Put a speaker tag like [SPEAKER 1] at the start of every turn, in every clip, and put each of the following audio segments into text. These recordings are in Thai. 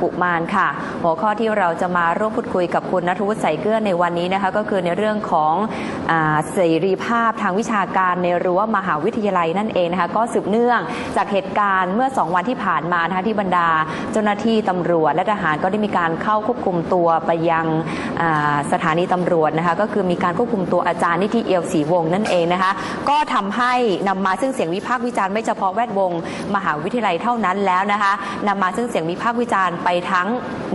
[SPEAKER 1] กุมารค่ะ หัวข้อที่เราจะมาร่วมพูดคุยกับคุณนัทวุฒิใสเกลือในวันนี้นะคะก็คือในเรื่องของเสรีภาพทางวิชาการในรั้วมหาวิทยาลัยนั่นเองนะคะก็สืบเนื่องจากเหตุการณ์เมื่อ 2 วันที่ผ่านมานะคะที่บรรดา เจ้าหน้าที่ตำรวจและทหารก็ได้มีการเข้าควบคุมตัวไปยังสถานีตำรวจนะคะก็คือมีการควบคุมตัวอาจารย์นิธิเอียวศรีวงศ์นั่นเองนะคะก็ทำให้นำมาซึ่งเสียงวิพากษ์วิจารณ์ไม่เฉพาะแวดวง มหาวิทยาลัยเท่านั้นแล้วนะคะนำมาซึ่งเสียงวิพากษ์วิจารณ์ไปทั้ง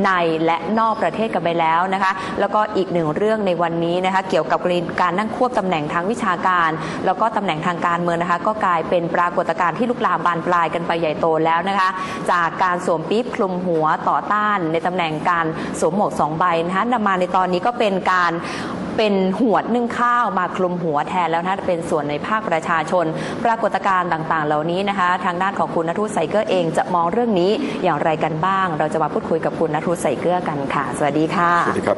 [SPEAKER 1] ในและนอกประเทศกันไปแล้วนะคะ แล้วก็อีกหนึ่งเรื่องในวันนี้นะคะเกี่ยวกับกรณีการนั่งควบตำแหน่งทางวิชาการ แล้วก็ตำแหน่งทางการเมืองนะคะ ก็กลายเป็นปรากฏการณ์ที่ลุกลามบานปลายกันไปใหญ่โตแล้วนะคะ จากการสวมปี๊บคลุมหัวต่อต้านในตำแหน่งการสวมหมวกสองใบนะคะนำมาในตอนนี้ก็เป็นการ เป็นหวดนึ่งข้าวมาคลุมหัวแทนแล้วนะเป็นส่วนในภาคประชาชน ปรากฏการณ์ต่างๆ เหล่านี้นะคะ ทางด้านของคุณนทุไสเกอร์เองจะมองเรื่องนี้อย่างไรกันบ้าง เราจะมาพูดคุยกับคุณนทุไสเกอร์กันค่ะ สวัสดีค่ะ
[SPEAKER 2] สวัสดีครับ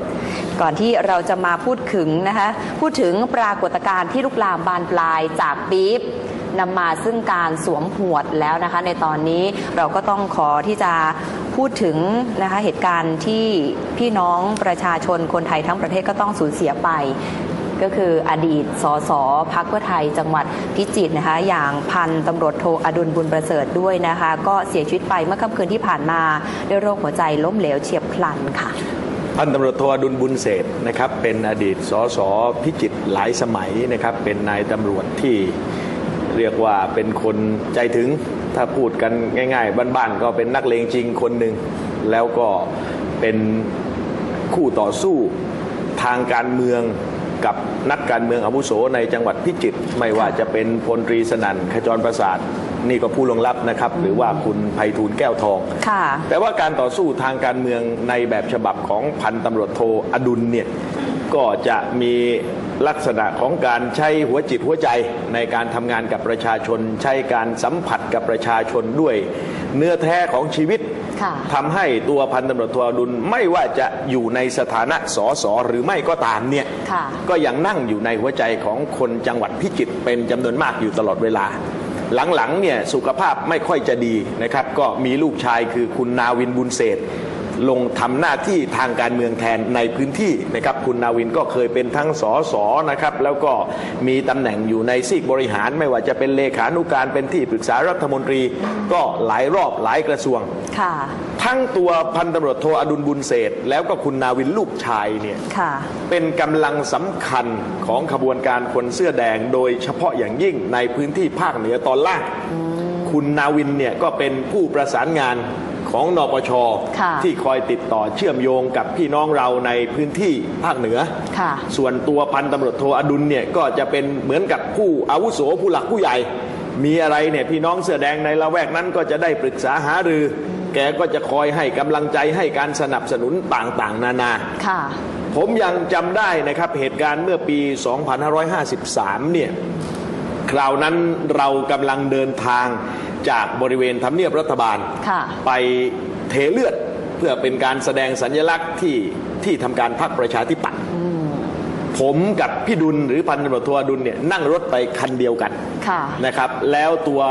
[SPEAKER 1] ก่อนที่เราจะมาพูดถึงนะคะ พูดถึงปรากฏการณ์ที่ลุกลามบานปลายจากปี๊บ นำมาซึ่งการสวมหวดแล้วนะคะ ในตอนนี้เราก็ต้องขอที่จะพูดถึงนะคะเหตุการณ์ที่พี่น้องประชาชนคนไทยทั้งประเทศก็ต้องสูญเสียไปก็คืออดีตสสพักเพื่อไทยจังหวัดพิจิตรนะคะ อย่างพันตำรวจโทอดุลบุญประเสริฐด้วยนะคะ ก็เสียชีวิตไปเมื่อค่ำคืนที่ผ่านมาด้วยโรคหัวใจล้มเหลวเฉียบพลันค่ะ
[SPEAKER 2] พันตำรวจโทอดุลบุญเศรษฐ์นะครับ เป็นอดีตสสพิจิตรหลายสมัยนะครับ เป็นนายตำรวจที่ เรียกว่าเป็นคนใจถึงถ้าพูดกันง่าย ๆบ้านๆก็เป็นนักเลงจริงคนหนึ่งแล้วก็เป็นคู่ต่อสู้ทางการเมืองกับนักการเมืองอาวุโสในจังหวัดพิจิตรไม่ว่าจะเป็นพลตรีสนั่นขจรประสาทนี่ก็ผู้ลงรับนะครับ หรือว่าคุณไพฑูรย์แก้วทอง
[SPEAKER 1] ค่ะ
[SPEAKER 2] แต่ว่าการต่อสู้ทางการเมืองในแบบฉบับของพันตำรวจโทอดุลเนี่ยก็จะมี ลักษณะของการใช้หัวจิตหัวใจในการทำงานกับประชาชน ใช้การสัมผัสกับประชาชนด้วยเนื้อแท้ของชีวิต
[SPEAKER 1] ค่ะ
[SPEAKER 2] ทำให้ตัวพันตำรวจโทอดุลไม่ว่าจะอยู่ในสถานะสอสอหรือไม่ก็ตามเนี่ย
[SPEAKER 1] ค่ะ
[SPEAKER 2] ก็ยังนั่งอยู่ในหัวใจของคนจังหวัดพิจิตรเป็นจำนวนมากอยู่ตลอดเวลา หลังๆเนี่ยสุขภาพไม่ค่อยจะดีนะครับ ก็มีลูกชายคือคุณนาวินบุญเศรษฐ์ ลงทำหน้าที่ทางการเมืองแทนในพื้นที่นะครับคุณนาวินก็เคยเป็นทั้งสอสอนะครับแล้วก็มีตำแหน่งอยู่ในซีกบริหาร ไม่ว่าจะเป็นเลขานุการเป็นที่ปรึกษารัฐมนตรีก็หลายรอบหลายกระทรวง
[SPEAKER 1] ค่ะ
[SPEAKER 2] ทั้งตัวพันตำรวจโทอดุลบุญเศรษฐ์แล้วก็คุณนาวินลูกชายเนี่ย
[SPEAKER 1] ค่ะ
[SPEAKER 2] เป็นกำลังสำคัญของขบวนการคนเสื้อแดง โดยเฉพาะอย่างยิ่งในพื้นที่ภาคเหนือตอนล่างคุณนาวินเนี่ยก็เป็นผู้ประสานงาน ของนปช
[SPEAKER 1] ค่ะ
[SPEAKER 2] ที่คอยติดต่อเชื่อมโยงกับพี่น้องเราในพื้นที่ภาคเหนือ
[SPEAKER 1] ค่ะ
[SPEAKER 2] ส่วนตัวพันตำรวจโทอดุลเนี่ยก็จะเป็นเหมือนกับผู้อาวุโสผู้หลักผู้ใหญ่ มีอะไรเนี่ยพี่น้องเสื้อแดงในละแวกนั้นก็จะได้ปรึกษาหารือ แกก็จะคอยให้กำลังใจให้การสนับสนุนต่างๆ นานา
[SPEAKER 1] ค่ะ
[SPEAKER 2] ผมยังจำได้นะครับเหตุการณ์เมื่อปี 2553 เนี่ยคราวนั้นเรากำลังเดินทาง จากบริเวณทำเนียบรัฐบาล
[SPEAKER 1] ค่ะ
[SPEAKER 2] ไปเทเลือดเพื่อเป็นการแสดงสัญลักษณ์ที่ที่ทำการพักประชาธิปัตย์ผมกับพี่ดุลหรือพันตำรวจโทอดุลเนี่ยนั่งรถไปคันเดียวกัน
[SPEAKER 1] ค่ะ
[SPEAKER 2] นะครับ แล้วตัว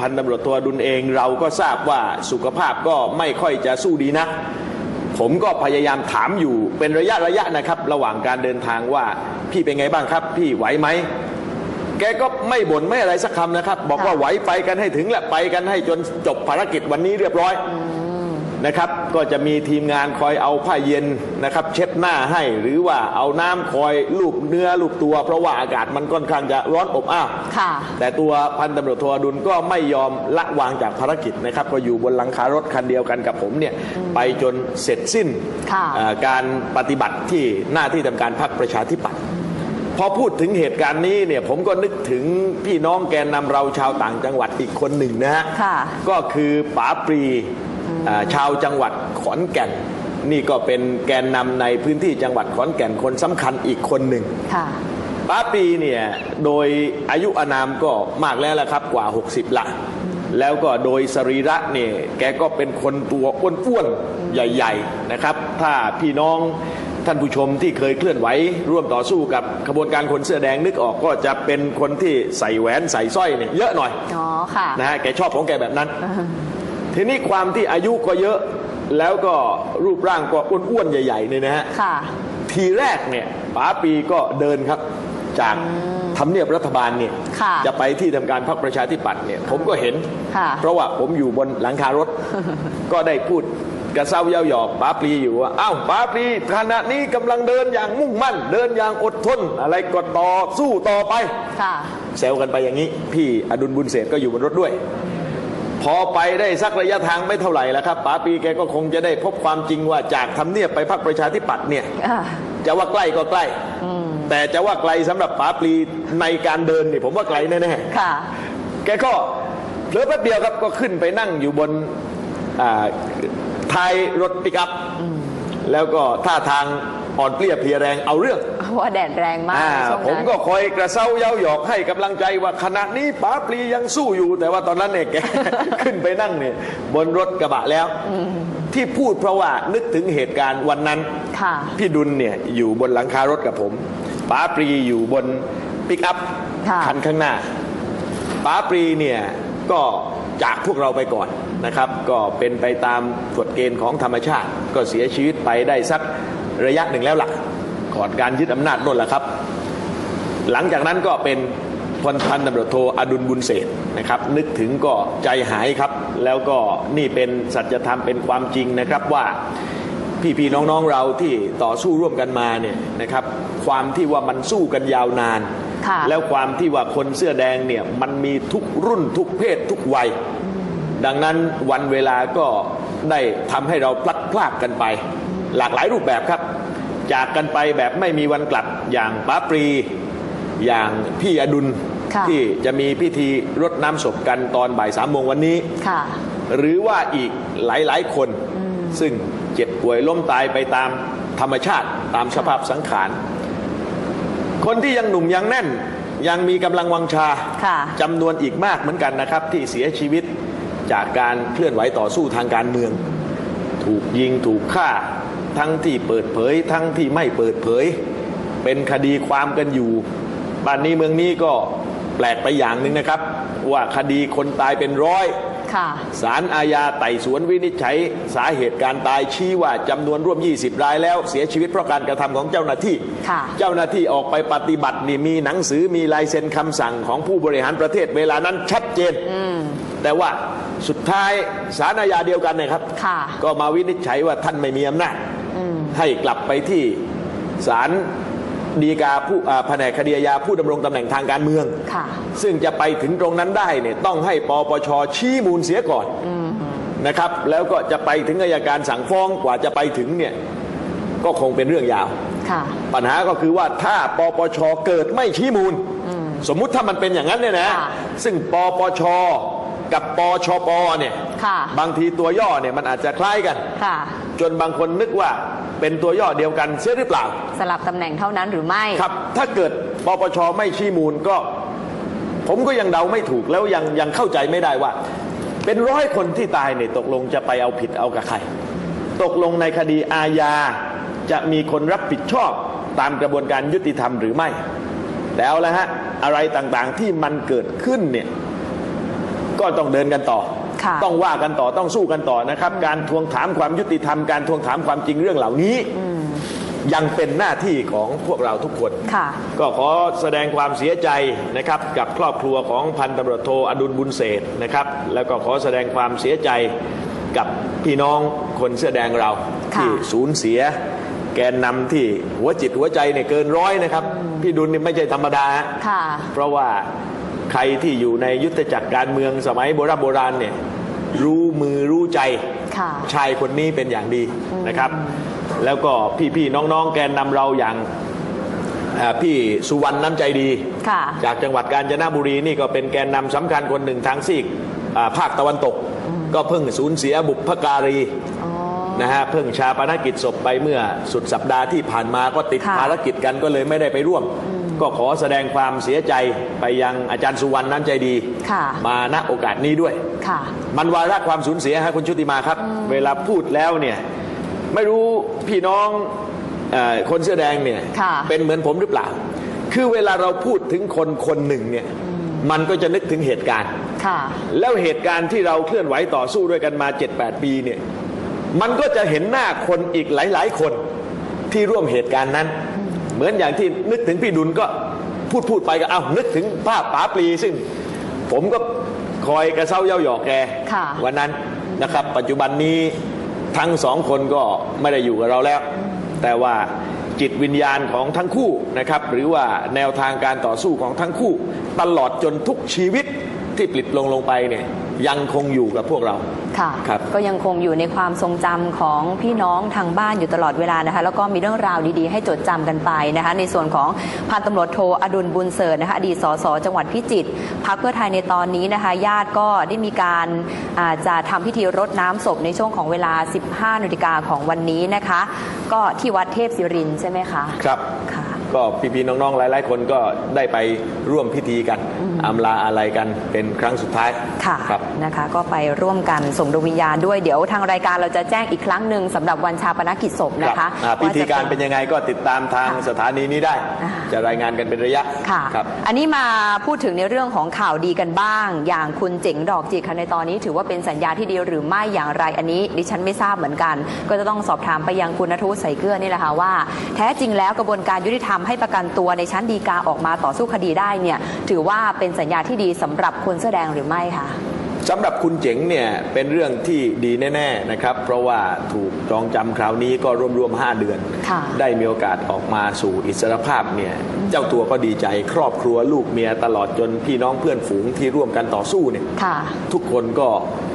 [SPEAKER 2] พันตำรวจโทอดุลเองเราก็ทราบว่าสุขภาพก็ไม่ค่อยจะสู้ดีนะ ผมก็พยายามถามอยู่เป็นระยะระยะนะครับ ระหว่างการเดินทางว่าพี่เป็นไงบ้างครับ พี่ไหวไหม แกก็ ไม่บ่นไม่อะไรสักคำนะครับ บอกว่า
[SPEAKER 1] ค่ะ
[SPEAKER 2] ไหวไปกันให้ถึงแหละไปกันให้จนจบภารกิจวันนี้เรียบร้อยนะครับ ก็จะมีทีมงานคอยเอาผ้าเย็นนะครับ เช็ดหน้าให้หรือว่าเอาน้ำคอยลูบเนื้อลูบตัว เพราะว่าอากาศมันค่อนข้างจะร้อนอบอ้าว
[SPEAKER 1] ค่ะ
[SPEAKER 2] แต่ตัวพันตำรวจโทอดุลก็ไม่ยอมละวางจากภารกิจนะครับ ก็อยู่บนหลังคารถคันเดียวกันกับผมเนี่ยไปจนเสร็จสิ้น
[SPEAKER 1] ค่ะ
[SPEAKER 2] เอ่อการปฏิบัติที่หน้าที่ทำการพรรคประชาธิปัตย์ พอพูดถึงเหตุการณ์นี้เนี่ยผมก็นึกถึงพี่น้องแกนนำเราชาวต่างจังหวัดอีกคนหนึ่งนะฮะ
[SPEAKER 1] ค่ะ
[SPEAKER 2] ก็คือป๋าปรีเอ่อชาวจังหวัดขอนแก่น นี่ก็เป็นแกนนำในพื้นที่จังหวัดขอนแก่นคนสำคัญอีกคนหนึ่ง
[SPEAKER 1] ค่ะ
[SPEAKER 2] ป้าปีเนี่ยโดยอายุอานามก็มากแล้วละครับกว่า 60 ละ แล้วก็โดยสรีระเนี่ยแกก็เป็นคนตัวอ้วนๆ ใหญ่ ๆ นะครับ ถ้าพี่น้อง ท่านผู้ชมที่เคยเคลื่อนไหวร่วมต่อสู้กับขบวนการคนเสื้อแดงนึกออกก็จะเป็นคนที่ใส่แหวนใส่สร้อยเนี่ยเยอะหน่อย
[SPEAKER 1] อ๋อค่ะ
[SPEAKER 2] นะฮะแกชอบของแกแบบนั้น ทีนี้ความที่อายุก็เยอะแล้วก็รูปร่างก็อ้วนๆ ใหญ่ๆเนี่ยนะฮะ
[SPEAKER 1] ค่ะ
[SPEAKER 2] ทีแรกเนี่ยป๋าปีก็เดินครับจากทำเนียบรัฐบาลเนี่ย
[SPEAKER 1] ค่ะ
[SPEAKER 2] จะไปที่ทำการพรรคประชาธิปัตย์เนี่ยผมก็เห็น
[SPEAKER 1] ค่ะ
[SPEAKER 2] เพราะว่าผมอยู่บนหลังคารถ ก็ได้พูด กระเซ้าเย้าหยอกป๋าปรีอยู่ว่าอ้าวป๋าปรีขณะนี้กำลังเดินอย่างมุ่งมั่น เดินอย่างอดทน อะไรก็ต่อสู้ต่อไป
[SPEAKER 1] ค่ะ
[SPEAKER 2] แซวกันไปอย่างนี้ พี่อดุลบุญเศรษฐ์ก็อยู่บนรถด้วย พอไปได้สักระยะทางไม่เท่าไหร่แล้วครับป๋าปีแกก็คงจะได้พบความจริงว่าจากทำเนียบไปพรรคประชาธิปัตย์เนี่ย
[SPEAKER 1] อ่า
[SPEAKER 2] จะว่าใกล้ก็ใกล้แต่จะว่าไกลสำหรับป๋าปรีในการเดินนี่ผมว่าไกลแน่ๆ
[SPEAKER 1] ค่ะ
[SPEAKER 2] แกก็เผลอแป๊บเดียวครับก็ขึ้นไปนั่งอยู่บนอ่า ท้ายรถปิกอัพแล้วก็ท่าทางอ่อนเปลี้ยเพลียแรงเอาเรื่อง
[SPEAKER 1] เพราะว่าแดดแรงมาก
[SPEAKER 2] อ่า
[SPEAKER 1] ในช่วง
[SPEAKER 2] ผม
[SPEAKER 1] นั้น
[SPEAKER 2] ก็คอยกระเซ้าเย้าหยอกให้กำลังใจว่าขณะนี้ป๋าปลียังสู้อยู่ แต่ว่าตอนนั้นเนี่ยแกขึ้นไปนั่งเนี่ยบนรถกระบะแล้วที่พูดเพราะว่านึกถึงเหตุการณ์วันนั้น
[SPEAKER 1] ค่ะ
[SPEAKER 2] พี่ดุลเนี่ยอยู่บนหลังคารถกับผมป๋าปรีอยู่บนปิกอัพ
[SPEAKER 1] ค่ะ
[SPEAKER 2] คันข้างหน้าป๋าปรีเนี่ยก็จากพวกเราไปก่อน นะครับ ก็เป็นไปตามกฎเกณฑ์ของธรรมชาติ ก็เสียชีวิตไปได้สักระยะหนึ่งแล้วล่ะก่อนการยึดอำนาจนั่นแหละครับ หลังจากนั้นก็เป็นพลพันตำรวจโทอดุลบุญเศรษฐ์นะครับ นึกถึงก็ใจหายครับ แล้วก็นี่เป็นสัจธรรมเป็นความจริงนะครับว่าพี่ๆน้องๆเราที่ต่อสู้ร่วมกันมาเนี่ยนะครับความที่ว่ามันสู้กันยาวนาน
[SPEAKER 1] ค่ะ
[SPEAKER 2] แล้วความที่ว่าคนเสื้อแดงเนี่ยมันมีทุกรุ่นทุกเพศทุกวัย ดังนั้นวันเวลาก็ได้ทำให้เราพลัดพรากกันไป หลากหลายรูปแบบครับ จากกันไปแบบไม่มีวันกลับอย่างป้าปรี อย่างพี่อดุล
[SPEAKER 1] ค่ะ
[SPEAKER 2] ที่จะมีพิธีรดน้ำศพกันตอนบ่ายสามโมงวันนี้
[SPEAKER 1] ค่ะ
[SPEAKER 2] หรือว่าอีกหลายๆคน ซึ่งเจ็บป่วยล้มตายไปตามธรรมชาติตามสภาพสังขาร คนที่ยังหนุ่มยังแน่นยังมีกำลังวังชา
[SPEAKER 1] ค่ะ
[SPEAKER 2] จำนวนอีกมากเหมือนกันนะครับ ที่เสียชีวิต จากการเคลื่อนไหวต่อสู้ทางการเมือง ถูกยิงถูกฆ่า ทั้งที่เปิดเผย ทั้งที่ไม่เปิดเผย เป็นคดีความกันอยู่ บ้านนี้เมืองนี้ก็แปลกไปอย่างหนึ่งนะครับ ว่าคดีคนตายเป็นร้อย
[SPEAKER 1] ค่ะ
[SPEAKER 2] ศาลอาญาไต่สวนวินิจฉัยสาเหตุการตายชี้ว่าจำนวนร่วม 20 รายแล้วเสียชีวิตเพราะการกระทำของเจ้าหน้าที่
[SPEAKER 1] ค่ะ
[SPEAKER 2] เจ้าหน้าที่ออกไปปฏิบัตินี่มีหนังสือมีลายเซ็นคำสั่งของผู้บริหารประเทศเวลานั้นชัดเจน แต่ว่าสุดท้ายศาลอาญาเดียวกันเนะครับ
[SPEAKER 1] ค่ะ
[SPEAKER 2] ก็มาวินิจฉัยว่าท่านไม่มีอำนาจให้กลับไปที่ศาลฎีกาผู้อ่าแผนกคดีอาญาผู้ดำรงตำแหน่งทางการเมือง
[SPEAKER 1] ค่ะ
[SPEAKER 2] ซึ่งจะไปถึงตรงนั้นได้เนี่ยต้องให้ปปชชี้มูลเสียก่อนนะครับ แล้วก็จะไปถึงอายการสั่งฟ้องกว่าจะไปถึงเนี่ยก็คงเป็นเรื่องยาว
[SPEAKER 1] ค่ะ
[SPEAKER 2] ปัญหาก็คือว่าถ้าปปชเกิดไม่ชี้มูล สมมุติถ้ามันเป็นอย่างนั้นเนี่ยนะ
[SPEAKER 1] ค่ะ
[SPEAKER 2] ซึ่งปปช กับปชปเนี่ย
[SPEAKER 1] ค่ะ
[SPEAKER 2] บางทีตัวย่อเนี่ยมันอาจจะคล้ายกัน
[SPEAKER 1] ค่ะ
[SPEAKER 2] จนบางคนนึกว่าเป็นตัวย่อเดียวกันเสียหรือเปล่า
[SPEAKER 1] สลับตำแหน่งเท่านั้นหรือไม่
[SPEAKER 2] ครับ ถ้าเกิดปปชไม่ชี้มูลก็ ผมก็ยังเดาไม่ถูกแล้วยังยังเข้าใจไม่ได้ว่า เป็นร้อยคนที่ตายเนี่ยตกลงจะไปเอาผิดเอากับใคร ตกลงในคดีอาญาจะมีคนรับผิดชอบตามกระบวนการยุติธรรมหรือไม่แต่เอาละฮะอะไรต่างๆที่มันเกิดขึ้นเนี่ย ก็ต้องเดินกันต่อ
[SPEAKER 1] ค่ะ
[SPEAKER 2] ต้องว่ากันต่อต้องสู้กันต่อนะครับ การทวงถามความยุติธรรมการทวงถามความจริงเรื่องเหล่านี้ยังเป็นหน้าที่ของพวกเราทุกคน
[SPEAKER 1] ค่ะ
[SPEAKER 2] ก็ขอแสดงความเสียใจนะครับ กับครอบครัวของพันตำรวจโทอดุลบุญเศรษฐ์นะครับ แล้วก็ขอแสดงความเสียใจกับพี่น้องคนเสื้อแดงเรา
[SPEAKER 1] ค่ะ
[SPEAKER 2] ที่สูญเสีย แกนนำที่หัวจิตหัวใจเนี่ยเกินร้อยนะครับ พี่ดุลนี่ไม่ใช่ธรรมดา
[SPEAKER 1] ค่ะ
[SPEAKER 2] เพราะว่า ใครที่อยู่ในยุทธจักรการเมืองสมัยโบราณโบราณเนี่ยรู้มือรู้ใจ
[SPEAKER 1] ค่ะ
[SPEAKER 2] ชายคนนี้เป็นอย่างดีนะครับ แล้วก็พี่ๆน้องๆแกนนำเราอย่างอ่าพี่สุวรรณน้ำใจดี
[SPEAKER 1] ค่ะ
[SPEAKER 2] จากจังหวัดกาญจนบุรีนี่ก็เป็นแกนนำสำคัญคนหนึ่งทางซีกอ่าภาคตะวันตก ก็เพิ่งสูญเสียบุพการี
[SPEAKER 1] อ๋อ
[SPEAKER 2] นะฮะเพิ่งชาปนกิจศพไปเมื่อสุดสัปดาห์ที่ผ่านมาก็ติด
[SPEAKER 1] ค่ะ
[SPEAKER 2] ภารกิจกันก็เลยไม่ได้ไปร่วม ก็ขอแสดงความเสียใจไปยังอาจารย์สุวรรณน้ำใจดี
[SPEAKER 1] ค่ะ
[SPEAKER 2] มาณโอกาสนี้ด้วย
[SPEAKER 1] ค่ะ
[SPEAKER 2] มันวาระความสูญเสียฮะคุณชุติมาครับ เวลาพูดแล้วเนี่ย ไม่รู้พี่น้องเออคนเสื้อแดงเนี่ย
[SPEAKER 1] ค่ะ
[SPEAKER 2] เป็นเหมือนผมหรือเปล่า คือเวลาเราพูดถึงคนคนหนึ่งเนี่ย มันก็จะนึกถึงเหตุการณ์
[SPEAKER 1] ค่ะ
[SPEAKER 2] แล้วเหตุการณ์ที่เราเคลื่อนไหวต่อสู้ด้วยกันมา 7-8 ปีเนี่ย มันก็จะเห็นหน้าคนอีกหลาย ๆ คนที่ร่วมเหตุการณ์นั้น เหมือนอย่างที่นึกถึงพี่ดุลก็พูดพูดไปก็เอานึกถึงภาพป๋าปลีซึ่ง ผมก็คอยกระเซ้าเย้าหยอกแก
[SPEAKER 1] ค่ะ
[SPEAKER 2] วันนั้นนะครับ ปัจจุบันนี้ทั้งสองคนก็ไม่ได้อยู่กับเราแล้ว แต่ว่าจิตวิญญาณของทั้งคู่นะครับ หรือว่าแนวทางการต่อสู้ของทั้งคู่ ตลอดจนทุกชีวิต ที่ปลิดลงลงไปเนี่ยยังคงอยู่กับพวกเรา
[SPEAKER 1] ค่ะ
[SPEAKER 2] ครับ
[SPEAKER 1] ก็ยังคงอยู่ในความทรงจำของพี่น้องทางบ้านอยู่ตลอดเวลานะคะแล้วก็มีเรื่องราวดีๆ ให้จดจำกันไปนะคะในส่วนของพันตำรวจโทอดุลบุญเสริฐนะคะอดีตสสจังหวัดพิจิตรพักเพื่อไทยในตอนนี้นะคะญาติก็ได้มีการอาจะทำพิธีรดน้ำศพในช่วงของเวลา 15นาฬิกาของวันนี้นะคะ ก็ที่วัดเทพศิรินทร์ใช่ไหมคะ
[SPEAKER 2] ครับ
[SPEAKER 1] ค่ะ
[SPEAKER 2] ก็พี่ๆน้องๆหลายๆคนก็ได้ไปร่วมพิธีกันอำลาอะไรกันเป็นครั้งสุดท้าย
[SPEAKER 1] ค่ะ
[SPEAKER 2] ครับ
[SPEAKER 1] นะคะ ก็ไปร่วมกันส่งดวงวิญญาณด้วยเดี๋ยวทางรายการเราจะแจ้งอีกครั้งหนึ่งสำหรับวันชาปนกิจศพนะคะ
[SPEAKER 2] อ่าพิธีการ
[SPEAKER 1] ว่จะ
[SPEAKER 2] เป็นยังไงก็ติดตามทาง
[SPEAKER 1] ค่ะ
[SPEAKER 2] สถานีนี้ได้
[SPEAKER 1] อ่า
[SPEAKER 2] จะรายงานกันเป็นระยะ
[SPEAKER 1] ค่ะ
[SPEAKER 2] ครับ
[SPEAKER 1] อันนี้มาพูดถึงในเรื่องของข่าวดีกันบ้าง อย่างคุณเจ๋งดอกจิกค่ะในตอนนี้ ถือว่าเป็นสัญญาที่ดีหรือไม่อย่างไรอันนี้ ดิฉันไม่ทราบเหมือนกัน ก็จะต้องสอบถามไปยังคุณนทุใส่เกลือนี่แหละค่ะว่า แท้จริงแล้วกระบวนการยุติธรรมให้ประกันตัวในชั้นฎีกาออกมาต่อสู้คดีได้เนี่ยถือว่าเป็นสัญญาที่ดีสำหรับคนเสื้อแดงหรือไม่คะ
[SPEAKER 2] สำหรับคุณเจ๋งเนี่ยเป็นเรื่องที่ดีแน่ๆนะครับ เพราะว่าถูกจองจำคราวนี้ก็รวมๆ5เดือน
[SPEAKER 1] ค่ะ
[SPEAKER 2] ได้มีโอกาสออกมาสู่อิสรภาพเนี่ยเจ้าตัวก็ดีใจครอบครัวลูกเมียตลอดจนพี่น้องเพื่อนฝูงที่ร่วมกันต่อสู้เนี่ย
[SPEAKER 1] ค่ะ
[SPEAKER 2] ทุกคนก็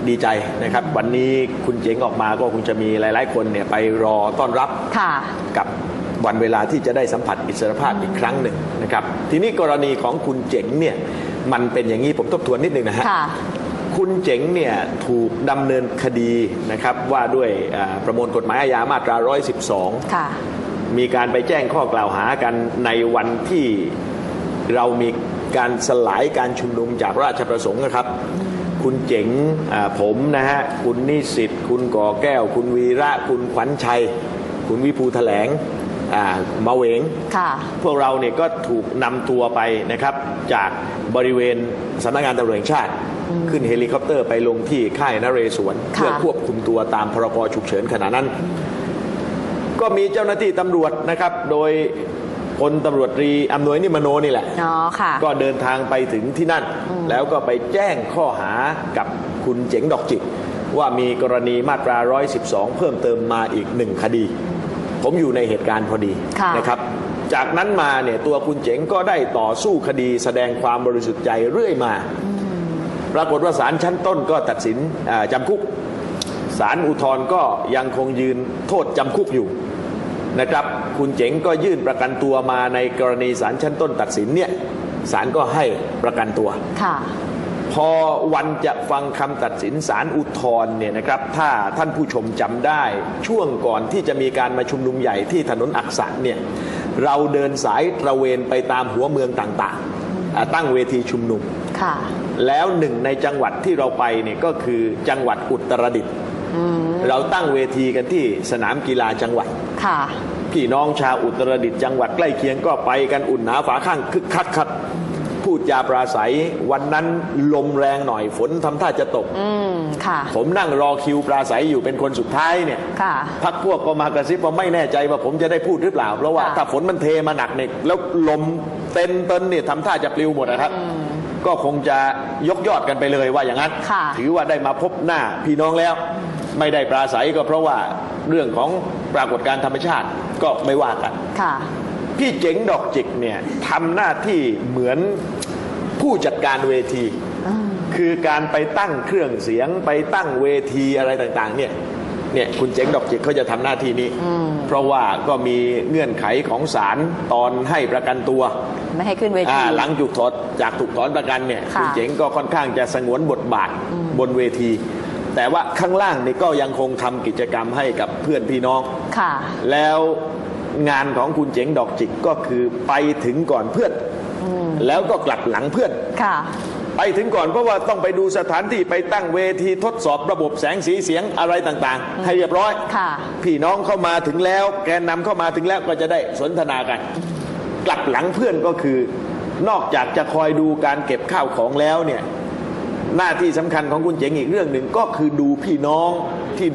[SPEAKER 2] ดีใจนะครับ วันนี้คุณเจ๋งออกมาก็คงจะมีหลาย ๆ คนเนี่ยไปรอต้อนรับ
[SPEAKER 1] ค่ะ
[SPEAKER 2] กับวันเวลาที่จะได้สัมผัสอิสรภาพอีกครั้งหนึ่งนะครับ ทีนี้กรณีของคุณเจ๋งเนี่ยมันเป็นอย่างนี้ผมทบทวนนิดนึงนะฮะ
[SPEAKER 1] ค่ะ
[SPEAKER 2] คุณเจ๋งเนี่ยถูกดำเนินคดีนะครับว่าด้วยอ่าประมวลกฎหมายอาญามาตรา 112
[SPEAKER 1] ค่ะ
[SPEAKER 2] มีการไปแจ้งข้อกล่าวหากันในวันที่เรามีการสลายการชุมนุมจากราชประสงค์นะครับ คุณเจ๋งอ่าผมนะฮะ คุณนิสิตคุณก่อแก้ว คุณวีระ คุณขวัญชัย คุณวิภูแถลงอ่ามาเหวง
[SPEAKER 1] ค่ะ
[SPEAKER 2] พวกเราเนี่ยก็ถูกนำตัวไปนะครับจากบริเวณสำนักงานตำรวจแห่งชาติ ขึ้นเฮลิคอปเตอร์ไปลงที่ค่ายนเรศวร
[SPEAKER 1] ค่ะ
[SPEAKER 2] เพื่อควบคุมตัวตามพรกฉุกเฉินขณะนั้น ก็มีเจ้าหน้าที่ตำรวจนะครับ โดยพลตำรวจตรีอำนวยนิมโนนี่แหละ
[SPEAKER 1] อ๋อค่ะ
[SPEAKER 2] ก็เดินทางไปถึงที่นั่น แล้วก็ไปแจ้งข้อหากับคุณเจ๋งดอกจิก ว่ามีกรณีมาตรา 112 เพิ่มเติมมาอีกหนึ่งคดี ผมอยู่ในเหตุการณ์พอดี
[SPEAKER 1] ค่ะ
[SPEAKER 2] นะครับจากนั้นมาเนี่ยตัวคุณเจ๋งก็ได้ต่อสู้คดีแสดงความบริสุทธิ์ใจเรื่อยมา ปรากฏว่าศาลชั้นต้นก็ตัดสินอ่าจำคุกศาลอุทธรณ์ก็ยังคงยืนโทษจำคุกอยู่นะครับ คุณเจ๋งก็ยื่นประกันตัวมาในกรณีศาลชั้นต้นตัดสินเนี่ยศาลก็ให้ประกันตัว
[SPEAKER 1] ค่ะ
[SPEAKER 2] พอวันจะฟังคำตัดสินศาลอุทธรณ์เนี่ยนะครับ ถ้าท่านผู้ชมจำได้ช่วงก่อนที่จะมีการมาชุมนุมใหญ่ที่ถนนอักษะเนี่ยเราเดินสายตระเวนไปตามหัวเมืองต่างๆอ่าตั้งเวทีชุมนุม
[SPEAKER 1] ค่ะ
[SPEAKER 2] แล้วหนึ่งในจังหวัดที่เราไปเนี่ยก็คือจังหวัดอุตรดิตถ์เราตั้งเวทีกันที่สนามกีฬาจังหวัด
[SPEAKER 1] ค่ะ
[SPEAKER 2] พี่น้องชาวอุตรดิตถ์จังหวัดใกล้เคียงก็ไปกันอุ่นหนาฝาข้างคึกคักครับพูดจาปราศัยวันนั้นลมแรงหน่อยฝนทำท่าจะตก
[SPEAKER 1] อืมค่ะ
[SPEAKER 2] ผมนั่งรอคิวปราศัยอยู่เป็นคนสุดท้ายเนี่ย
[SPEAKER 1] ค่ะ
[SPEAKER 2] พักพวกก็มากระซิบว่าไม่แน่ใจว่าผมจะได้พูดหรือเปล่า เพราะว่า
[SPEAKER 1] ค่ะ
[SPEAKER 2] ถ้าฝนมันเทมาหนักเนี่ยแล้วลมเต็นเต็นเนี่ยทำท่าจะปลิวหมดนะครับ ก็คงจะยกยอดกันไปเลยว่าอย่างนั้น
[SPEAKER 1] ค่ะ
[SPEAKER 2] ถือว่าได้มาพบหน้าพี่น้องแล้ว ไม่ได้ปราศัยก็เพราะว่าเรื่องของปรากฏการณ์ธรรมชาติก็ไม่ว่ากัน
[SPEAKER 1] ค่ะ
[SPEAKER 2] พี่เจ๋งดอกจิกเนี่ยทำหน้าที่เหมือนผู้จัดการเวทีคือการไปตั้งเครื่องเสียงไปตั้งเวทีอะไรต่างๆเนี่ย เนี่ยคุณเจ๋งดอกจิกเขาจะทำหน้าที่นี้ เพราะว่าก็มีเงื่อนไขของศาลตอนให้ประกันตัว
[SPEAKER 1] ไม่ให้ขึ้นเวที
[SPEAKER 2] อ่าหลังถูกถอดจากถูกถอนประกันเนี่ย
[SPEAKER 1] ค่ะ
[SPEAKER 2] คุณเจ๋งก็ค่อนข้างจะสงวนบทบาทบนเวที แต่ว่าข้างล่างนี่ก็ยังคงทำกิจกรรมให้กับเพื่อนพี่น้อง
[SPEAKER 1] ค่ะ
[SPEAKER 2] แล้วงานของคุณเจ๋งดอกจิกก็คือไปถึงก่อนเพื่อนแล้วก็กลับหลังเพื่อน
[SPEAKER 1] ค่ะ
[SPEAKER 2] ไปถึงก่อนเพราะว่าต้องไปดูสถานที่ไปตั้งเวทีทดสอบระบบแสงสีเสียงอะไรต่างๆ ให้เรียบร้อย
[SPEAKER 1] ค่ะ
[SPEAKER 2] พี่น้องเข้ามาถึงแล้ว แกนนำเข้ามาถึงแล้วก็จะได้สนทนากัน กลับหลังเพื่อนก็คือ นอกจากจะคอยดูการเก็บข้าวของแล้วเนี่ยหน้าที่สำคัญของคุณเจ๋งอีกเรื่องหนึ่งก็คือดูพี่น้องที่